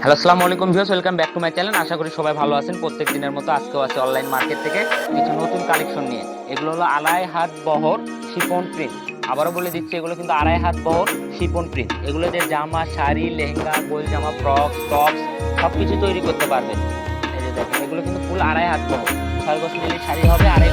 Hello আসসালামু আলাইকুম viewers welcome back to my channel আশা করি সবাই ভালো আছেন। প্রত্যেক দিনের মতো আজকেও আছে অনলাইন মার্কেট থেকে কিছু নতুন কালেকশন নিয়ে। এগুলো হলো আড়াই হাত বহর শিপন প্রিন্ট আবারও বলে দিচ্ছি, এগুলো কিন্তু আড়াই হাত বহর শিপন প্রিন্ট এগুলো যে জামা, শাড়ি, লেহেঙ্গা, গোল জামা ফ্রক টপস সব কিছু তৈরি করতে পারবেন। এই যে দেখেন, এগুলো কিন্তু ফুল আড়াই হাত বহর। ছয় নিলে শাড়ি হবে, আড়াই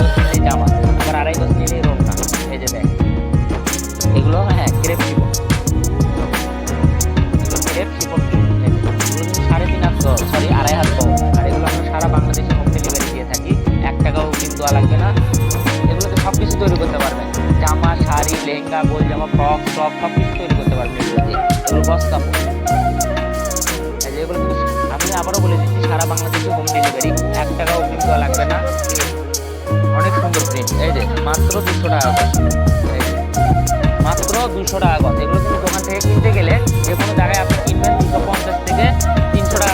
সরি, আড়াই হাত কম। আর এগুলো আমরা সারা বাংলাদেশে হোম ডেলিভারি দিয়ে থাকি। এক টাকাও কিন্তু লাগবে না। এগুলোতে সব কিছু তৈরি করতে পারবেন। জামা, শাড়ি, লেহেঙ্গা, গোল জামা ফ্রক টপ সব কিছু তৈরি করতে পারবেন এগুলো বস কাপড় এই যে এগুলো কিন্তু আমি আবারও বলে দিচ্ছি, সারা বাংলাদেশে হোম ডেলিভারি এক টাকাও কিন্তু লাগবে না। অনেক সুন্দর প্রিন্ট এই যে মাত্র দুশো টাকা মাত্র দুশো টাকা এগুলো কিন্তু দোকান থেকে কিনতে গেলে যে কোনো জায়গায়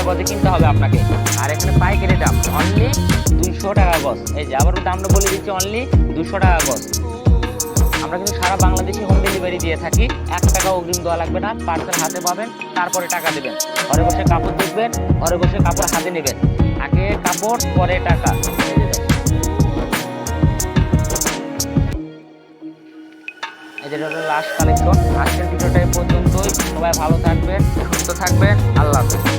গজে কিনতে হবে আপনাকে। আর এখানে পাইকারি দাম অনলি দুইশো টাকা গজ। এই যে, আবারও দামটা বলে দিচ্ছি অনলি দুশো টাকা গজ। আমরা কিন্তু সারা বাংলাদেশে হোম ডেলিভারি দিয়ে থাকি। এক টাকা অগ্রিম দেওয়া লাগবে না পার্সেল হাতে পাবেন, তারপরে টাকা দেবেন। ঘরে বসে কাপড় দেখবেন, ঘরে বসে কাপড় হাতে নেবেন। আগে কাপড়, পরে টাকা। এই লাস্ট কালেকশন আজকের ভিডিওটা পর্যন্তই। সবাই ভালো থাকবেন, সুস্থ থাকবেন। আল্লাহ হাফেজ।